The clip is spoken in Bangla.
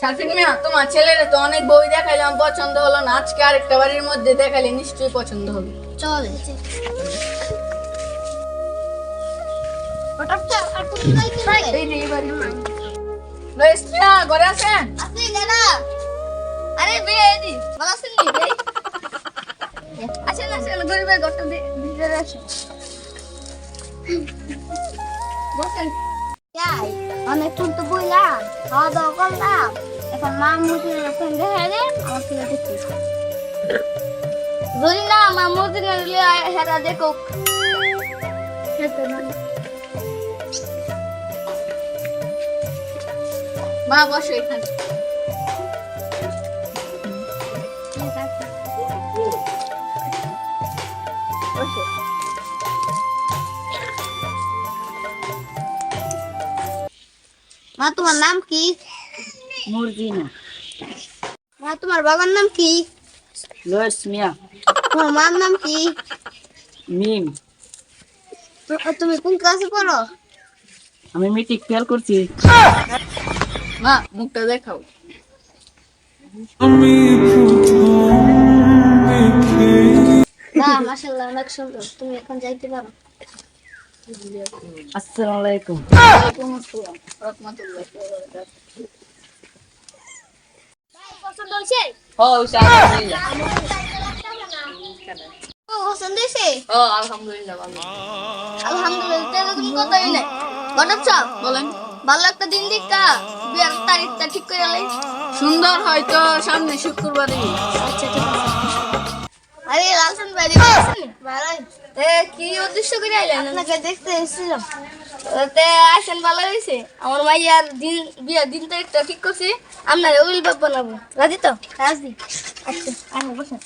শারফিন মিয়া তোমার ছেলের তো অনেক বই দেখাইলাম পছন্দ হলো না। আজকে আরেকটা বাড়ির মধ্যে দেখাইলে নিশ্চয়ই পছন্দ হবে। চল। এই যে এই বাড়ির লয়েস মিয়া ঘরে আছেন? দাদা আরে বে এদি ভালো আছেন নি বে আসেন আসেন গরিবের ঘরটা ভিতরে বসেন। যাই। অনেকক্ষণ তো বইলাম খাওয়া দাওয়া করলাম, এখন মা মুদির এখন দেখা দেন আমার ছেলে দেখতে যদি না মা মুদির হেরা দেখো মা বসো এখানে। মা তোমার নাম কি? মুরগিনা মা তোমার বাবার নাম কি? লস মিয়া। তোমার মার নাম কি? মিম। তো- তুমি কোন ক্লাসে পড়ো? আমি মিটিক ফেল করছি। মা মুখটা দেখাও। না মাশাআল্লাহ অনেক সুন্দর। তুমি এখন যাইতে পারো। ভালো আলহামদুলিল্লাহ তুমি বলেন ভালো একটা ঠিক করে সুন্দর হয়তো সামনে শুক্রবারে আচ্ছা আরে লালসন ভাই ভালো কি উদ্দেশ্য করে আইলেন? আপনাকে দেখতে এসেছিলাম। তে আসেন ভালো হয়েছে। আমার মাইয়ার দিন বিয়ার দিন তারিখটা ঠিক করছি। আপনার উইল বাপ বানাবো। রাজি তো? রাজি। আচ্ছা আমি বসেন।